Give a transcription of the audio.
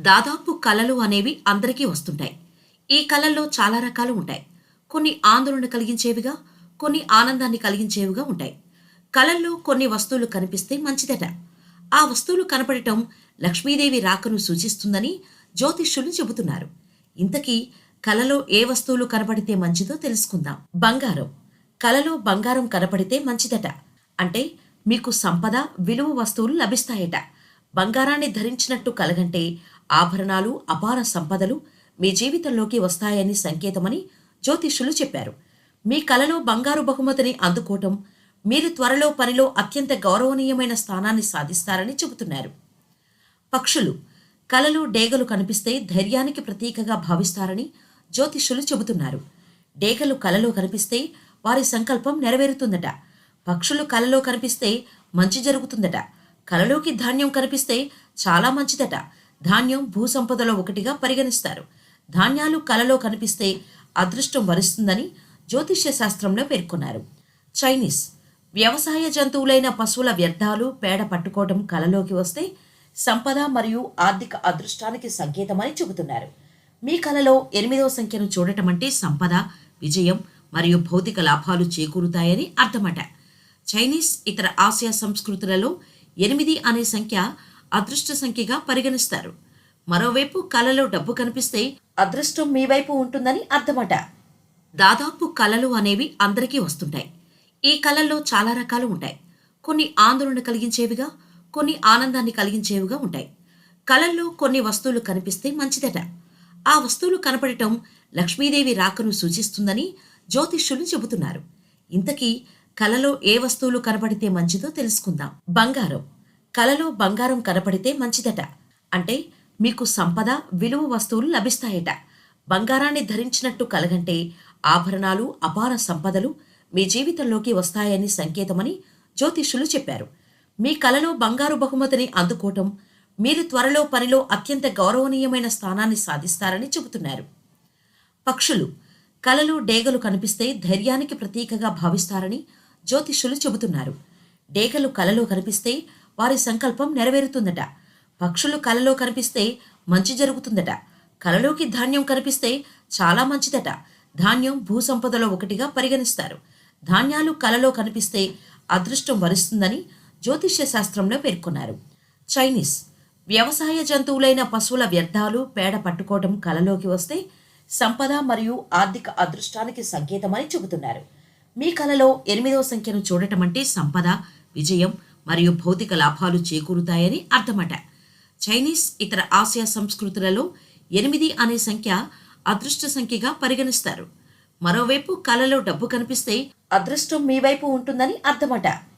దాదాపు కళలు అనేవి అందరికీ వస్తుంటాయి. ఈ కళల్లో చాలా రకాలు ఉంటాయి. కొన్ని ఆందోళన కలిగించేవిగా కొన్ని ఆనందాన్ని కలిగించేవిగా ఉంటాయి. కళల్లో కొన్ని వస్తువులు కనిపిస్తే మంచిదట. ఆ వస్తువులు కనపడటం లక్ష్మీదేవి రాకను సూచిస్తుందని జ్యోతిష్యులు చెబుతున్నారు. ఇంతకీ కలలో ఏ వస్తువులు కనపడితే మంచిదో తెలుసుకుందాం. బంగారం. కలలో బంగారం కనపడితే మంచిదట. అంటే మీకు సంపద విలువ వస్తువులు లభిస్తాయట. బంగారాన్ని ధరించినట్టు కలగంటే ఆభరణాలు అపార సంపదలు మీ జీవితంలోకి వస్తాయని సంకేతమని జ్యోతిష్యులు చెప్పారు. మీ కలలో బంగారు బహుమతిని అందుకోవటం మీరు త్వరలో పనిలో అత్యంత గౌరవనీయమైన స్థానాన్ని సాధిస్తారని చెబుతున్నారు. పక్షులు కలలో డేగలు కనిపిస్తే ధైర్యానికి ప్రతీకగా భావిస్తారని జ్యోతిష్యులు చెబుతున్నారు. డేగలు కలలో కనిపిస్తే వారి సంకల్పం నెరవేరుతుందట. పక్షులు కలలో కనిపిస్తే మంచి జరుగుతుందట. కలలోకి ధాన్యం కనిపిస్తే చాలా మంచిదట. ధాన్యం భూసంపదలో ఒకటిగా పరిగణిస్తారు. ధాన్యాలు కలలో కనిపిస్తే అదృష్టం వరిస్తుందని జ్యోతిష్య శాస్త్రంలో పేర్కొన్నారు. చైనీస్ వ్యవసాయ జంతువులైన పశువుల వ్యర్థాలు పేడ పట్టుకోవడం కలలోకి వస్తే సంపద మరియు ఆర్థిక అదృష్టానికి సంకేతమని చెబుతున్నారు. మీ కలలో ఎనిమిదవ సంఖ్యను చూడటం అంటే సంపద విజయం మరియు భౌతిక లాభాలు చేకూరుతాయని అర్థమట. చైనీస్ ఇతర ఆసియా సంస్కృతులలో ఎనిమిది అనే సంఖ్య అదృష్ట సంఖ్యగా పరిగణిస్తారు. మరోవైపు కలలో డబ్బు కనిపిస్తే అదృష్టం మీ వైపు ఉంటుందని అర్థమట. దాదాపు కళలు అనేవి అందరికీ వస్తుంటాయి. ఈ కళల్లో చాలా రకాలు ఉంటాయి. కొన్ని ఆందోళన కలిగించేవిగా కొన్ని ఆనందాన్ని కలిగించేవిగా ఉంటాయి. కళల్లో కొన్ని వస్తువులు కనిపిస్తే మంచిదట. ఆ వస్తువులు కనపడటం లక్ష్మీదేవి రాకను సూచిస్తుందని జ్యోతిష్యులు చెబుతున్నారు. ఇంతకీ కలలో ఏ వస్తువులు కనపడితే మంచిదో తెలుసుకుందాం. బంగారం. కలలో బంగారం కనపడితే మంచిదట. అంటే మీకు సంపద విలువ వస్తువులు లభిస్తాయట. బంగారాన్ని ధరించినట్టు కలగంటే ఆభరణాలు అపార సంపదలు మీ జీవితంలోకి వస్తాయని సంకేతమని జ్యోతిష్యులు చెప్పారు. మీ కలలో బంగారు బహుమతిని అందుకోవటం మీరు త్వరలో పనిలో అత్యంత గౌరవనీయమైన స్థానాన్ని సాధిస్తారని చెబుతున్నారు. పక్షులు కలలో డేగలు కనిపిస్తే ధైర్యానికి ప్రతీకగా భావిస్తారని జ్యోతిష్యులు చెబుతున్నారు. డేగలు కలలో కనిపిస్తే వారి సంకల్పం నెరవేరుతుందట. పక్షులు కలలో కనిపిస్తే మంచి జరుగుతుందట. కలలోకి ధాన్యం కనిపిస్తే చాలా మంచిదట. ధాన్యం భూసంపదలో ఒకటిగా పరిగణిస్తారు. ధాన్యాలు కలలో కనిపిస్తే అదృష్టం వరిస్తుందని జ్యోతిష్య శాస్త్రంలో పేర్కొన్నారు. చైనీస్. వ్యవసాయ జంతువులైన పశువుల వ్యర్థాలు పేడ పట్టుకోవడం కలలోకి వస్తే సంపద మరియు ఆర్థిక అదృష్టానికి సంకేతమని చెబుతున్నారు. మీ కలలో ఎనిమిదవ సంఖ్యను చూడటం అంటే సంపద విజయం మరియు భౌతిక లాభాలు చేకూరుతాయని అర్థమట. చైనీస్ ఇతర ఆసియా సంస్కృతులలో ఎనిమిది అనే సంఖ్య అదృష్ట సంఖ్యగా పరిగణిస్తారు. మరోవైపు కళలో డబ్బు కనిపిస్తే అదృష్టం మీ వైపు ఉంటుందని అర్థమట.